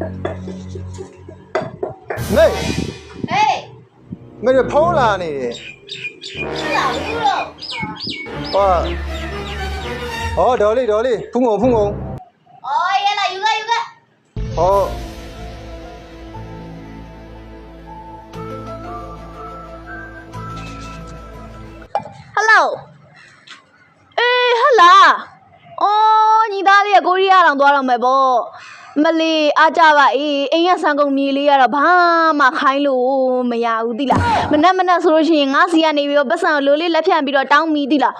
မေဟေးမေဖုံးလာနေတယ်ဟုတ်လားဘူးလို့ဟောဟောဒေါ်လေးဒေါ်လေးဖုံငုံဖုံငုံအော်ရလာယူကယူကဟောဟယ်လိုအေးဟလာအော်ညီသားလေးကကိုရီးယားတောင်သွားတော့မယ်ပေါ့ မလေးအားကြပါအေးအိမ်ရဆန်ကုန်မြေလေးကတော့ဘာမှခိုင်းလို့မရဘူးတိလားမနက်မနက်ဆိုလို့ရှိရင်ငါစီကနေပြီးတော့ပတ်စံလိုလေးလက်ဖြန့်ပြီးတော့တောင်းမိတိလား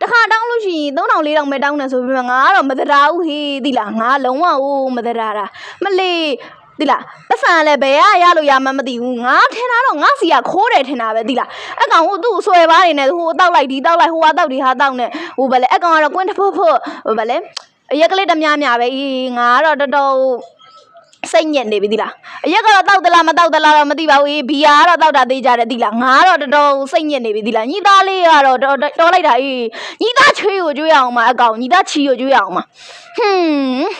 တခါတောင်းလို့ရှိရင်3000 4000ပဲတောင်းနေဆိုပြီးမှငါကတော့မတရာဘူးဟေးတိလားငါလုံးဝဦးမတရာတာမလေးတိလားပတ်စံလည်းဘယ်ရရလို့ရမှမသိဘူးငါထင်တာတော့ငါစီကခိုးတယ်ထင်တာပဲတိလားအကောင်ဟိုသူ့ဆွဲပါနေနဲ့ဟိုတောက်လိုက်ဒီတောက်လိုက်ဟိုဟာတောက်ဒီဟာတောက်နေဟိုဗလဲအကောင်ကတော့ကွင်းတဖို့ဖို့ဟိုဗလဲ အရက်ကလေးတများများပဲအေးငါကတော့တော်တော်စိတ်ညစ်နေပြီသီလားအရက်ကတော့တောက်သလားမတောက်သလားတော့မသိပါဘူးအေးဘီယာကတော့တောက်တာသေးကြတယ်သီလားငါကတော့တော်တော်စိတ်ညစ်နေပြီသီလားညီသားလေးကတော့တော်တော်လိုက်တာအေးညီသားချွေးကိုကျွေးအောင်မအကောင်ညီသားချီကိုကျွေးအောင်မဟွန်း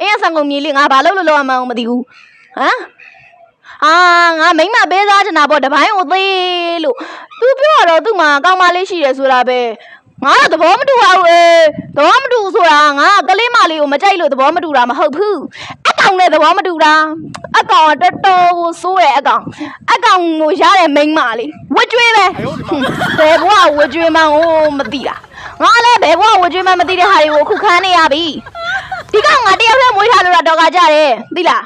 အေးဆန်ကုန်မြေလေးငါဘာလုပ်လို့လောက်အောင်မသိဘူးဟမ်အာငါမိမပေးစားချင်တာပေါ့တပိုင်းကိုသေးလို့ तू ပြောတော့သူ့မှာကောင်းမလေးရှိတယ်ဆိုတာပဲ ငါတော့သဘောမတူပါဘူးအေးသဘောမတူဆိုတာငါကလေးမလေးကိုမကြိုက်လို့သဘောမတူတာမဟုတ်ဘူးအကောင်နဲ့သဘောမတူတာအကောင်ကတော်တော်ကိုစိုးတယ်အကောင်အကောင်ကိုရတဲ့မိန်းမလေးဝတ်ကျွေးပဲဘယ်ဘဝဝတ်ကျွေးမှန်းကိုမသိတာငါလည်းဘယ်ဘဝဝတ်ကျွေးမှန်းမသိတဲ့ဟာတွေကိုအခုခံနေရပြီဒီကောင်ငါတယောက်တည်းမွေးထားလို့တော့ကကြတယ်သိလား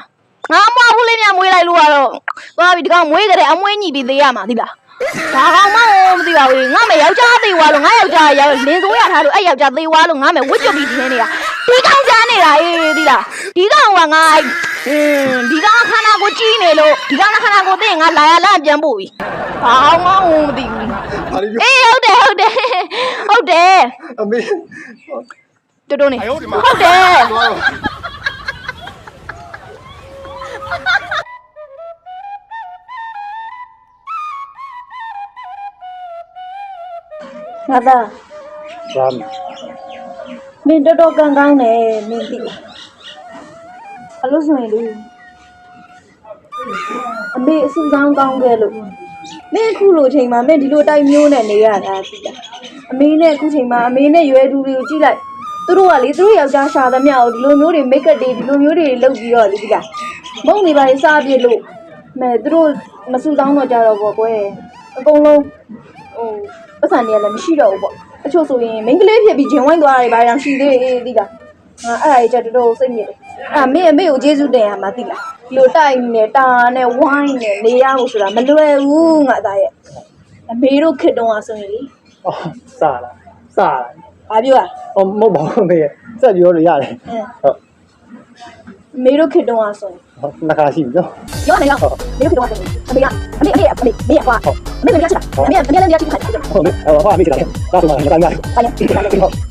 ငါမွားဘူးလေးများမွေးလိုက်လို့ကတော့သွားပြီဒီကောင်မွေးကြတယ်အမွေးညီပြီးသေးရမှာသိလားဘာကောင်မဟုတ်မသိပါဘူးငါမေယောက်ျားသေးွားလို့ငါယောက်ျားရောက်လင်းစိုးရထားလို့အဲ့ယောက်ျားသေးွားလို့ငါမေဝတ်ကြပြီးထင်းနေတာဒီကောင်ကြားနေတာအေးဒီလားဒီကောင်ကငါအင်းဒီကောင်ခန္ဓာကိုကြီးနေလို့ဒီကောင်ခန္ဓာကိုသိရင်ငါလာရလာပြန်ပို့ပြီဘာကောင်မဟုတ်မသိဘူးဘာလို့ပြောအေးဟုတ်တယ်ဟုတ်တယ်ဟုတ်တယ်အမေတူတူနေဟုတ်တယ် ငါသားဘာမမင်းတော်တော်ကန်ကောင်းတယ်မင်းသိလားအလို့ဆိုရင်လေအမေအဆူဆောင်ကောင်းခဲ့လို့မင်းအခုလိုချိန်မှာမင်းဒီလိုတိုက်မျိုးနဲ့နေရတာသိလားအမေနဲ့အခုချိန်မှာအမေနဲ့ရွယ်သူတွေကိုကြည့်လိုက်သူတို့ကလေသူတို့ယောက်ျားရှာသမျှကိုဒီလိုမျိုးတွေမိတ်ကပ်တွေဒီလိုမျိုးတွေလုပ်ပြီးတော့လေဒီလား မုံနေပါလေစားပြစ်လို့မဲသူတို့မစူတောင်းတော့ကြတော့ပေါ့ကွယ်အကုန်လုံးဟိုပတ်စံနေရလည်းမရှိတော့ဘူးပေါ့အချို့ဆိုရင်မိန်းကလေးဖြစ်ပြီးဂျင်ဝိုင်းသွားတယ်ဘာလဲရှိသေးတယ်ဒီကအဲ့အဲ့အကြတော်တော်စိတ်ညစ်တယ်အဲ့မေအမေကိုကျေးဇူးတင်ရမှာသိလားဒီလိုတိုက်နေတာနဲ့ဝိုင်းနေနေရဖို့ဆိုတာမလွယ်ဘူးငါသားရဲ့အမေတို့ခစ်တုံးအောင်ဆိုရင်လေအော်စားလားစားလားဘာပြောอ่ะဟောမဟုတ်ပါဘူးမေစက်ပြောလို့ရတယ်ဟုတ် အမေတို့ခေတ္တကဆိုရင်ဟုတ်နှစ်ခါရှိပြီနော်ရောနေရောမေတို့ခေတ္တကဆိုရင်အမေကအမေအမေအမေမေကွာအမေလည်းမရချင်တာအမေအမေလည်းမရချင်တာဟုတ်ကဲ့ဟောအမေချင်တာလားဒါဆိုမှလည်းတိုင်းပါတိုင်းပါ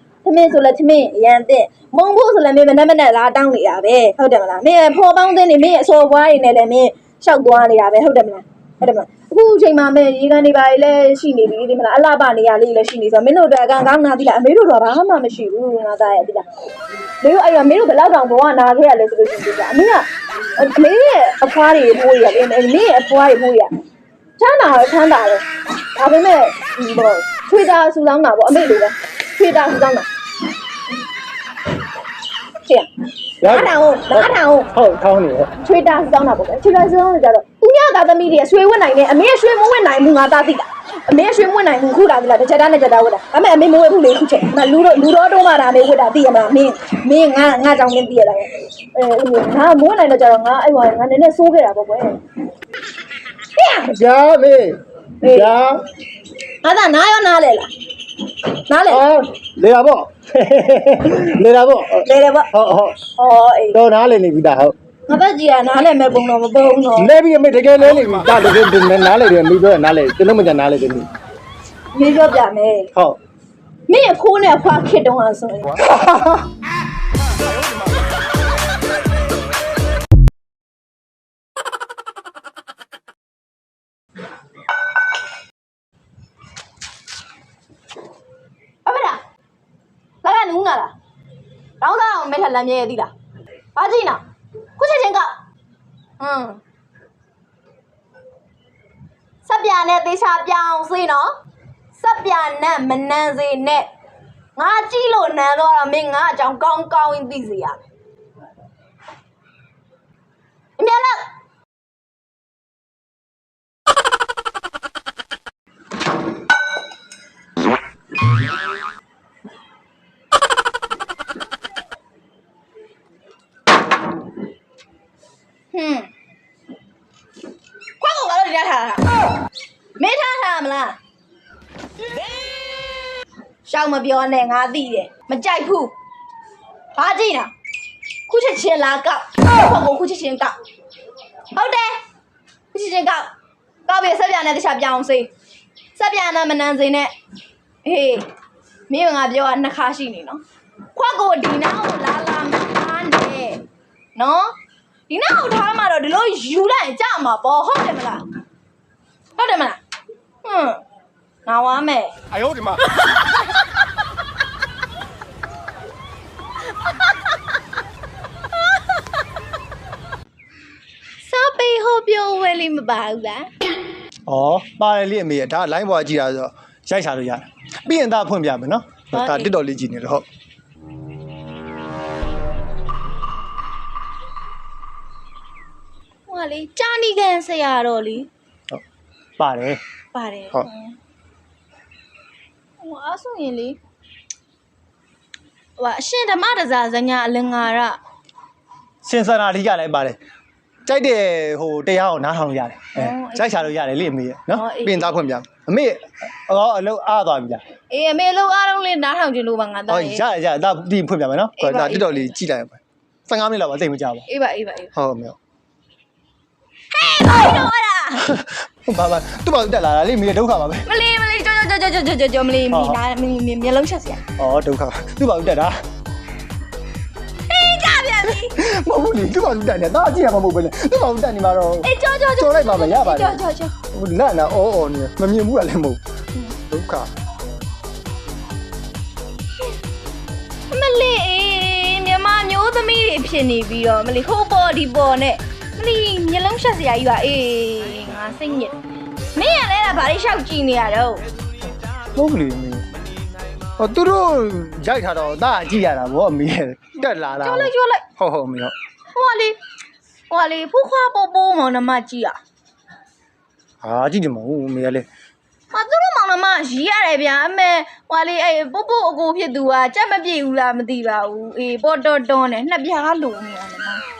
သမင်းဆိုလဲသမင်းအရန်တဲ့မုံဖို့ဆိုလဲမင်းမနဲ့မနဲ့လာတောင်းနေတာပဲဟုတ်တယ်မလားမင်းဖော်ပေါင်းတဲ့နေမင်းအစော်ပွားတွေနဲ့လည်းမင်းရှောက်သွားနေတာပဲဟုတ်တယ်မလားဟုတ်တယ်မလားအခုအချိန်မှာမင်းရေကန်တွေပါလေလည်းရှိနေပြီဒီမလားအလှပနေရလေးလည်းရှိနေဆိုတော့မင်းတို့တော့အကန်ကောင်းနာသီလားအမေတို့တော့ဘာမှမရှိဘူးငါသားရဲ့သီလားမင်းတို့အဲ့တော့မင်းတို့ဘယ်လောက်တောင်ဘဝနာခဲ့ရလဲဆိုလို့ရှိရင်ဒီကအမေကအမေရဲ့အဖွားတွေဖိုးရလေမင်းရဲ့အဖွားတွေဖိုးရချမ်းသာတော့ချမ်းသာတယ်ဒါပေမဲ့ဒီပေါ့ထွေတာဆူလောင်းတာပေါ့အမေလိုပဲထွေတာဆူလောင်းတာ ချစ်ရနားထောင်နားထောင်ဟုတ်ထောင်းနေတယ်ချွေတာစောင်းတာပေါ့ချွေတာစောင်းကြတော့သူများသားသမီးတွေကရွှေဝတ်နိုင်တယ်အမေရွှေမဝတ်နိုင်ဘူးငါသားသိတာအမေရွှေမဝတ်နိုင်ဘူးခုလာပြီလားတစ်ချက်သားနဲ့ချက်သားဝတ်တာဒါပေမဲ့အမေမဝတ်ဘူးလေခုချက်ငါလူတော့လူတော့တော့မှဒါအမေဝတ်တာသိရမလားမင်းမင်းငါငါကြောင့်မင်းသိရလားအဲငါမဝတ်နိုင်တော့ကြတော့ငါအဲ့ဟိုငါနည်းနည်းစိုးခဲ့တာပေါ့ကွယ်ဟဲ့ကြာမေကြာငါသားနားရောနားလေလားနားလေအော်လေတာပေါ့ လေတာပေါ့လေလေပေါ့ဟုတ်ဟုတ်အော်အေးတော့နားလေနေပြီသားဟုတ်ငငါဘက်ကြီးကနားလည်းမဲ့ပုံတော့မပုံတော့လဲပြီးအမေတကယ်လဲနေပြီဒါတကယ်နားလေတယ်မိပြောနားလေကျွန်တော်မကြနားလေတယ်မိမင်းပြောပြမယ်ဟုတ်မင်းအခိုးနဲ့ခွာခစ်တုံးအောင်ဆိုရင် တောင်းစားအောင်မဲထလမ်းမြဲရသေးလားဘာကြည့်နော်ခုချက်ချင်းကဟွန်းစပ်ပြာနဲ့သေချာပြောင်းစေးနော်စပ်ပြာနဲ့မနန်းစေနဲ့ငါကြည့်လို့နန်းတော့မင်းငါအကြောင်းကောင်းကောင်းသိစေရမယ်အမြဲလောက်ဟွ လောက်မပြောနဲ့ငါသိတယ်မကြိုက်ဘူးဘာကြည့်တာခုချက်ချင်းလာကောက်ဖုန်းကိုခုချက်ချင်းကောက်ဟုတ်တယ်ခုချက်ချင်းကောက်ကောက်ပြီးဆက်ပြန်နဲ့တခြားပြောင်းစေးဆက်ပြန်နဲ့မနန်းစင်းနဲ့ဟေးမင်းကငါပြောတာနှစ်ခါရှိနေနော်ခွက်ကိုဒီနောက်ကိုလာလာမထားနဲ့နော်ဒီနောက်ထားမှာတော့ဒီလိုယူလိုက်ကြမှာပေါ့ဟုတ်တယ်မလားဟုတ်တယ်မလားဟွန်းငါဝမ်းမယ်အယောဒီမှာ ပြောဝဲလေးမပါဘူးလားဩပါတယ်လေအမေဒါ line ပေါ်ကြည့်တာဆိုတော့ရိုက်ချလို့ရတယ်ပြီးရင်ဒါဖွင့်ပြမယ်နော်ဒါတစ်တော်လေးကြည့်နေတော့ဟုတ်ဟိုကလေကြာနီကန်ဆရာတော်လေပါတယ်ပါတယ်ဟုတ်ဟိုအားဆိုရင်လေဟိုကအရှင်ဓမ္မတဇာဇညာအလင်္ကာရစင်စနာတိကလည်းပါတယ် ကြိုက်တဲ့ဟိုတရားကိုနားထောင်လို့ရတယ်အဲရိုက်ချလို့ရတယ်လေအမေရနော်ပြီးရင်ဒါဖွင့်ပြအမေဟောအလုပ်အားသွားပြီလားအေးအမေလုံးအားလုံးလေးနားထောင်ကြည့်လို့ပါငါဟောသားရရေရရဒါပြီးဖွင့်ပြမယ်နော်အေးပါဒါတစ်တော်လေးကြည့်လိုက်ပါ15မိနစ်လောက်ပါသိမကြပါအေးပါအေးပါအေးပါဟုတ်အမေဟုတ်ဘာလို့တော့လားဘာဘာသူ့ဘာတက်လာတာလေမိဒုက္ခပါပဲမလီမလီကြောကြောကြောကြောကြောကြောကြောမလီဟောမီနာမီမျက်လုံးချက်စရာဩဒုက္ခသူ့ဘာတက်တာအေးကြပြန်ပြီ မဟုတ်ဘူးလေသူ့ဘာတက်နေတာအကြည့်ရမှာမဟုတ်ပဲလေသူ့ဘာတက်နေမှာတော့အေးကြောကြောကြောလိုက်ပါမယ်ရပါတယ်ကြောကြောကြောဟိုလက်နာအော်အော်နေမမြင်ဘူးကလည်းမဟုတ်ဒုက္ခမလီအေးမြန်မာမျိုးသမီးတွေဖြစ်နေပြီးတော့မလီဟိုးပေါ်ဒီပေါ်နဲ့မလီမျက်လုံးချက်စရာကြီးပါအေးငါစိတ်ညစ်မင်းရလဲတာဘာလို့ရှောက်ကြည့်နေရတော့ဟုတ်ဘူးလေမင်း ဟောသူတို့ရိုက်ထားတော့ဒါအကြည့်ရတာဗောအမေတက်လာတာကြောလိုက်ကြောလိုက်ဟုတ်ဟုတ်အမေဟုတ်ဟိုကလေဟိုကလေဖူးခွားပို့ပိုးမောင်နှမကြည့်ရဟာကြည့်ကြမဟုတ်အမေကလေမသူတို့မောင်နှမရီးရတယ်ဗျာအမေဟိုကလေအေးပို့ပို့အကိုဖြစ်သူကကြက်မပြေဘူးလားမသိပါဘူးအေးပေါ်တော်တော်နဲ့နှစ်ပြားလုံနေရတယ်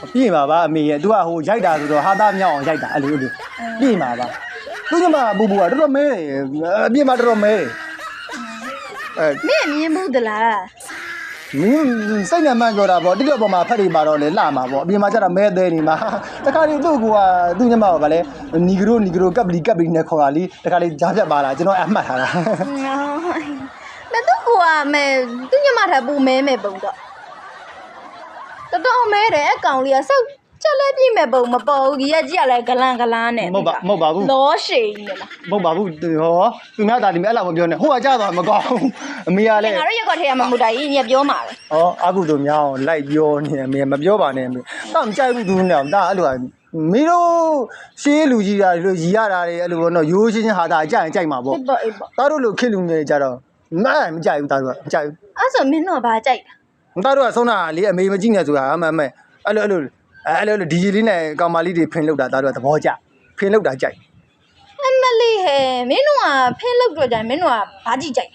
မပြည့်ပါပါအမေရဲ့ तू ကဟိုရိုက်တာဆိုတော့ဟာသားမြောက်အောင်ရိုက်တာအဲ့လိုလိုပြည့်ပါပါသူညမဘူဘူကတော်တော်မဲတယ်အပြည့်မှာတော်တော်မဲတယ် အဲမင်းမြင်ဘူးသလားမင်းစိတ်နဲ့မှန်ကြောတာဗောတိကျပေါ်မှာဖက်နေပါတော့လေလှမှာဗောအပြင်မှာကျတော့မဲသေးနေမှာတခါလေသူ့ကိုကသူ့ညမကဗာလဲနီဂရိုနီဂရိုကပ်ပလီကပ်ပလီနဲ့ခေါ်တာလीတခါလေကြားပြတ်ပါလားကျွန်တော်အမှတ်ထားတာမသူကမဲသူညမထပ်ပူမဲမဲပုံတော့တော်တော်မဲတယ်အကောင်လေးကစောက် ချက်လဲပြည့်မဲ့ပုံမပေါ်ဘူးကြီးကကြည့်ရလဲဂလန်ဂလန်နဲ့မဟုတ်ပါမဟုတ်ပါဘူးလောရှည်ကြီးနဲ့လားမဟုတ်ပါဘူးဟောသူများသားဒီမဲ့အဲ့လိုမပြောနဲ့ဟိုကကြာတော့မကောင်းအမေကလည်းငါတို့ရက်ကွက်ထဲကမမူတာကြီးညက်ပြောမှာပဲဩအကုသို့များအောင်လိုက်ပြောနေအမေမပြောပါနဲ့အမေတော့မကြိုက်ဘူးသူနဲ့ဒါအဲ့လိုမင်းတို့ရှေးလူကြီးတာဒီလိုရီရတာတွေအဲ့လိုပေါ့နော်ရိုးရှင်းချင်းဟာတာကြိုက်ရင်ကြိုက်မှာပေါ့အေးပေါ့အေးပေါ့သားတို့လိုခစ်လူငယ်ကြတော့မမကြိုက်ဘူးသားတို့ကမကြိုက်ဘူးအဲ့ဆိုမင်းတို့ကဘာကြိုက်တာသားတို့ကဆုံးတာလေအမေမကြည့်နဲ့ဆိုတာအမှန်အမှန်အဲ့လိုအဲ့လို အဲ့လိုဒီဂျီလေးနဲ့ကောင်မလေးတွေဖင်လောက်တာသားတို့ကသဘောကျဖင်လောက်တာကြိုက် အမလေးဟဲ့မင်းတို့ကဖင်းလောက်တော့ကြမင်းတို့ကဘာကြည့်ကြိုက်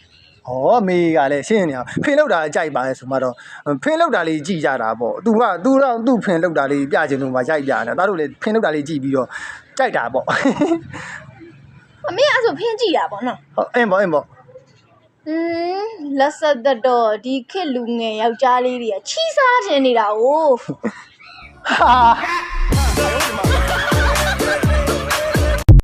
ဟောအမေကလည်းရှင်းနေအောင်ဖင်လောက်တာကြိုက်ပါလေဆိုမှတော့ဖင်လောက်တာလေးကြည့်ကြတာပေါ့။ तू က तू တော့သူ့ဖင်လောက်တာလေးပြချင်လို့မှရိုက်ပြတယ်။သားတို့လည်းဖင်လောက်တာလေးကြည့်ပြီးတော့ကြိုက်တာပေါ့ အမေအဲ့ဆိုဖင်းကြည့်တာပေါ့နော် ။ဟုတ်အင်းပေါ့အင်းပေါ့ อืมလက်ဆက်သက်တော့ဒီခေတ်လူငယ်ယောက်ျားလေးတွေကချီးစားခြင်းနေတာ哦 ။ 哈！哎呦我的妈！